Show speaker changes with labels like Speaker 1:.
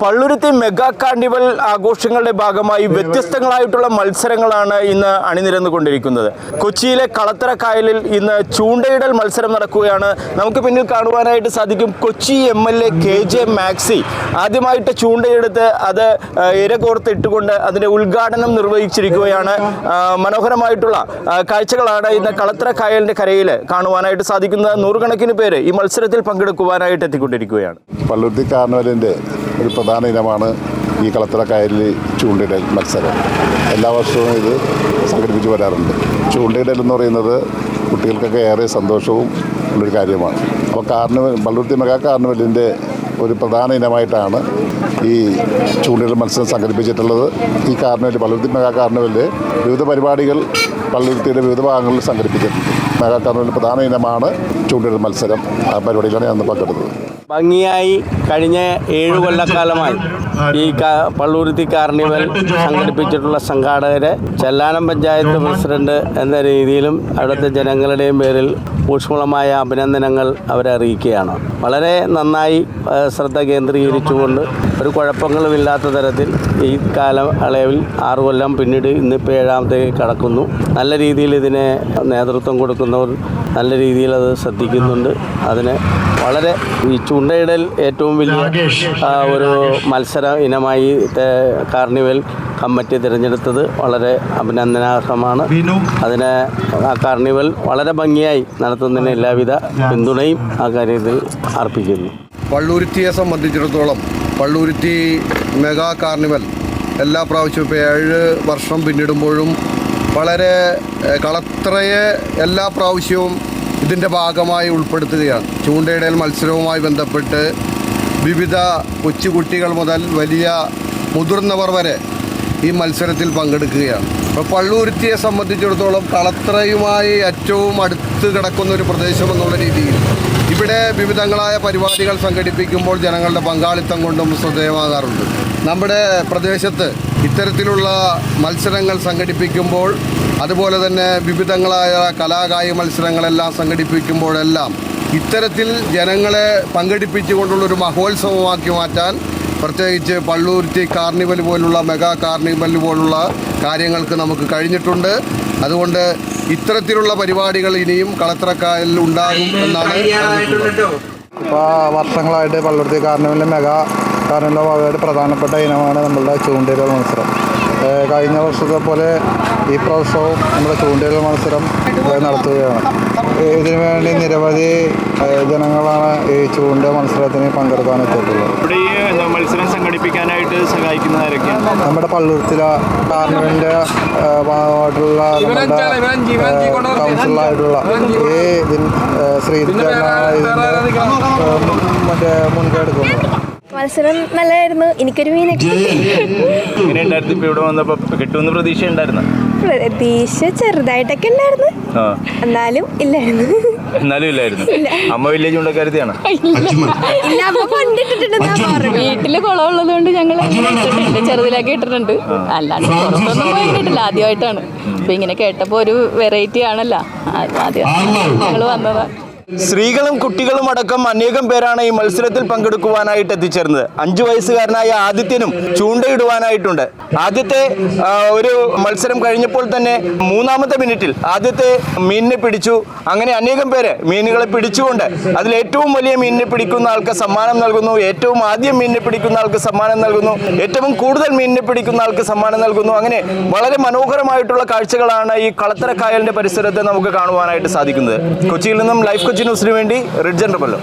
Speaker 1: Palluruthy mega carnival ആഘോഷങ്ങളുടെ ഭാഗമായി വ്യത്യസ്തങ്ങളായിട്ടുള്ള മത്സരങ്ങളാണ് ഇന്ന് അണിനിരന്നുകൊണ്ടിരിക്കുന്നത്. കൊച്ചിയിലെ കളത്തറ കായലിൽ ഇന്ന് ചൂണ്ടയിടൽ മത്സരം നടക്കുകയാണ്. നമുക്ക് പിന്നിൽ കാണുവാനായിട്ട് സാധിക്കും Kochi M L A K J Maxi. ആദ്യമായിട്ട് ചൂണ്ടയെടുത്ത് അത് ഇരകോർത്തിട്ടുകൊണ്ട് അതിന്റെ ഉദ്ഘാടനം നിർവഹിച്ചിരിക്കുകയാണ്. മനോഹരമായിട്ടുള്ള കാഴ്ചകളാണ് ഇന്ന് കളത്തറ കായലിന്റെ കരയിൽ കാണുവാനായിട്ട് സാധിക്കുന്നത്. നൂറുകണക്കിന് പേര് ഈ മത്സരത്തിൽ പങ്കെടുക്കുവാനായിട്ട് എത്തിക്കൊണ്ടിരിക്കുകയാണ്.
Speaker 2: പള്ളുരുത്തി കാർണിവലിന്റെ ഒരു പ്രധാന ഇനമാണ് ഈ കളത്തറ കയറിൽ ചൂണ്ടയിടൽ മത്സരം. എല്ലാ വർഷവും ഇത് സംഘടിപ്പിച്ച് വരാറുണ്ട്. ചൂണ്ടയിടൽ എന്ന് പറയുന്നത് കുട്ടികൾക്കൊക്കെ ഏറെ സന്തോഷവും ഉള്ളൊരു കാര്യമാണ്. അപ്പോൾ കാർണിവൽ പള്ളുരുത്തി മെഗാ കാർണിവലിന്റെ ഒരു പ്രധാന ഇനമായിട്ടാണ് ഈ ചൂണ്ടയിടൽ മത്സരം സംഘടിപ്പിച്ചിട്ടുള്ളത്. ഈ കാർണിവൽ പള്ളുരുത്തി മെഗാ കാർണിവലിൽ വിവിധ പരിപാടികൾ പള്ളുരുത്തിയുടെ വിവിധ ഭാഗങ്ങളിൽ സംഘടിപ്പിച്ചിട്ടുണ്ട്. മെഗാ കാർണിവലിന്റെ പ്രധാന ഇനമാണ് ചൂണ്ടയിടൽ മത്സരം. ആ പരിപാടിയിലാണ് ഞാൻ പങ്കെടുത്തത്.
Speaker 3: ഭംഗിയായി കഴിഞ്ഞ ഏഴ് കൊല്ലക്കാലമായി ഈ പള്ളൂരുത്തി കാർണിവൽ സംഘടിപ്പിച്ചിട്ടുള്ള സംഘാടകരെ ചെല്ലാനം പഞ്ചായത്ത് പ്രസിഡന്റ് എന്ന രീതിയിലും അവിടുത്തെ ജനങ്ങളുടെയും പേരിൽ ഊഷ്മളമായ അഭിനന്ദനങ്ങൾ അവരെ അറിയിക്കുകയാണ്. വളരെ നന്നായി ശ്രദ്ധ കേന്ദ്രീകരിച്ചുകൊണ്ട് ഒരു കുഴപ്പങ്ങളുമില്ലാത്ത തരത്തിൽ ഈ കാലം അളവിൽ ആറു കൊല്ലം പിന്നീട് ഇന്നിപ്പോൾ ഏഴാമത്തേക്ക് കടക്കുന്നു. നല്ല രീതിയിൽ ഇതിനെ നേതൃത്വം കൊടുക്കുന്നവർ നല്ല രീതിയിൽ അത് ശ്രദ്ധിക്കുന്നുണ്ട്. അതിനെ വളരെ ഈ ചൂണ്ടയിടൽ ഏറ്റവും വലിയ ഒരു മത്സര ഇനമായി കാർണിവൽ കമ്മിറ്റി തിരഞ്ഞെടുത്തത് വളരെ അഭിനന്ദനാർഹമാണ്. അതിന് ആ കാർണിവൽ വളരെ ഭംഗിയായി നടത്തുന്നതിന് എല്ലാവിധ പിന്തുണയും ആ കാര്യത്തിൽ അർപ്പിക്കുന്നു.
Speaker 4: പള്ളൂരുത്തിയെ സംബന്ധിച്ചിടത്തോളം പള്ളൂരുത്തി മെഗാ കാർണിവൽ എല്ലാ പ്രാവശ്യവും ഇപ്പോൾ ഏഴ് വർഷം പിന്നിടുമ്പോഴും വളരെ കളത്രയെ എല്ലാ പ്രാവശ്യവും ഇതിന്റെ ഭാഗമായി ഉൾപ്പെടുത്തുകയാണ്. ചൂണ്ടയിടൽ മത്സരവുമായി ബന്ധപ്പെട്ട് വിവിധ കൊച്ചുകുട്ടികൾ മുതൽ വലിയ മുതിർന്നവർ വരെ ഈ മത്സരത്തിൽ പങ്കെടുക്കുകയാണ്. അപ്പോൾ പള്ളൂരുത്തിയെ സംബന്ധിച്ചിടത്തോളം കളത്രയുമായി ഏറ്റവും അടുത്ത് കിടക്കുന്ന ഒരു പ്രദേശം എന്നുള്ള രീതിയിൽ ഇവിടെ വിവിധങ്ങളായ പരിപാടികൾ സംഘടിപ്പിക്കുമ്പോൾ ജനങ്ങളുടെ പങ്കാളിത്തം കൊണ്ടും ശ്രദ്ധേയമാകാറുണ്ട്. നമ്മുടെ പ്രദേശത്ത് ഇത്തരത്തിലുള്ള മത്സരങ്ങൾ സംഘടിപ്പിക്കുമ്പോൾ അതുപോലെ തന്നെ വിവിധങ്ങളായ കലാകായിക മത്സരങ്ങളെല്ലാം സംഘടിപ്പിക്കുമ്പോഴെല്ലാം ഇത്തരത്തിൽ ജനങ്ങളെ പങ്കെടുപ്പിച്ചുകൊണ്ടുള്ള ഒരു മഹോത്സവമാക്കി മാറ്റാൻ പ്രത്യേകിച്ച് പള്ളൂരുത്തി കാർണിവൽ പോലുള്ള മെഗാ കാർണിവൽ പോലുള്ള കാര്യങ്ങൾക്ക് നമുക്ക് കഴിഞ്ഞിട്ടുണ്ട് അതുകൊണ്ട് ഇത്തരത്തിലുള്ള പരിപാടികൾ ഇനിയും കളത്രക്കായലിൽ ഉണ്ടാകും എന്നാണ്.
Speaker 5: ഇപ്പോൾ വർഷങ്ങളായിട്ട് പള്ളുരുത്തി കാർണിവലിന്റെ മെഗാ കാർണിവലിലെ വളരെ പ്രധാനപ്പെട്ട ഇനമാണ് നമ്മളുടെ ചൂണ്ടയിടൽ മത്സരം. കഴിഞ്ഞ വർഷത്തെ പോലെ ഈ പ്രാവശ്യവും നമ്മുടെ ചൂണ്ടയിടൽ മത്സരം നടത്തുകയാണ്. ഇതിനു വേണ്ടി നിരവധി ജനങ്ങളാണ് ഈ ചൂണ്ട മത്സരത്തിന് പങ്കെടുക്കാൻ എത്തിയിട്ടുള്ളത്.
Speaker 1: ഈ മത്സരം സംഘടിപ്പിക്കാനായിട്ട് സഹായിക്കുന്നതാരൊക്കെയാണ്
Speaker 5: നമ്മുടെ പള്ളുരുത്തില കാർണിവലിന്റെ ഭാഗമായിട്ടുള്ള നമ്മുടെ കൗൺസിലായിട്ടുള്ള ഈ ഇതിൽ ഇതിന്റെ മറ്റേ മുൻകൈ എടുക്കുന്നത്
Speaker 6: മത്സരം നല്ലതായിരുന്നു. എനിക്കൊരു മീൻ കിട്ടി.
Speaker 1: എങ്ങനെ ഉണ്ടായിരുന്നു ഇവിടെ വന്നപ്പോൾ കിട്ടുമെന്ന് പ്രതീക്ഷ ഉണ്ടായിരുന്നു
Speaker 6: പ്രതീക്ഷ ചെറുതായിട്ടൊക്കെ ഉണ്ടായിരുന്നു. എന്നാലും ഇല്ലായിരുന്നു.
Speaker 1: എന്നാലും ഇല്ലായിരുന്നു. അമ്മ വില്ലേജ് ചൂണ്ടക്കാരത്തിയാണ്
Speaker 6: ഇല്ല. അമ്മ കൊണ്ടിട്ടിട്ടുണ്ടെന്നാ പറഞ്ഞു.
Speaker 7: വീട്ടിൽ കുളമുള്ളത് കൊണ്ട് ഞങ്ങൾ ഇട്ടിട്ടുണ്ട് ചെറുതിലൊക്കെ ഇട്ടിട്ടുണ്ട്. അല്ലാണ്ട് പുറത്തൊന്നും പോയി ഇട്ടിട്ടില്ല ആദ്യമായിട്ടാണ്. അപ്പൊ ഇങ്ങനെ കേട്ടപ്പോ ഒരു വെറൈറ്റി ആണല്ലോ. ആദ്യം ഞങ്ങൾ വന്നതാ.
Speaker 1: സ്ത്രീകളും കുട്ടികളും അടക്കം അനേകം പേരാണ് ഈ മത്സരത്തിൽ പങ്കെടുക്കുവാനായിട്ട് എത്തിച്ചേർന്നത്. അഞ്ചു വയസ്സുകാരനായ ആദിത്യനും ചൂണ്ടയിടുവാനായിട്ടുണ്ട്. ആദ്യത്തെ ഒരു മത്സരം കഴിഞ്ഞപ്പോൾ തന്നെ മൂന്നാമത്തെ മിനിറ്റിൽ ആദ്യത്തെ മീനിനെ പിടിച്ചു. അങ്ങനെ അനേകം പേര് മീനുകളെ പിടിച്ചുകൊണ്ട് അതിൽ ഏറ്റവും വലിയ മീനിനെ പിടിക്കുന്ന ആൾക്ക് സമ്മാനം നൽകുന്നു. ഏറ്റവും ആദ്യം മീനിനെ പിടിക്കുന്ന ആൾക്ക് സമ്മാനം നൽകുന്നു. ഏറ്റവും കൂടുതൽ മീനിനെ പിടിക്കുന്ന ആൾക്ക് സമ്മാനം നൽകുന്നു. അങ്ങനെ വളരെ മനോഹരമായിട്ടുള്ള കാഴ്ചകളാണ് ഈ കളത്തരക്കായലിന്റെ പരിസരത്ത് നമുക്ക് കാണുവാനായിട്ട് സാധിക്കുന്നത്. കൊച്ചിയിൽ നിന്നും ലൈഫ് കൊച്ചി ന്യൂസിന് വേണ്ടി റിഡ്ജൻ റബല്ലോ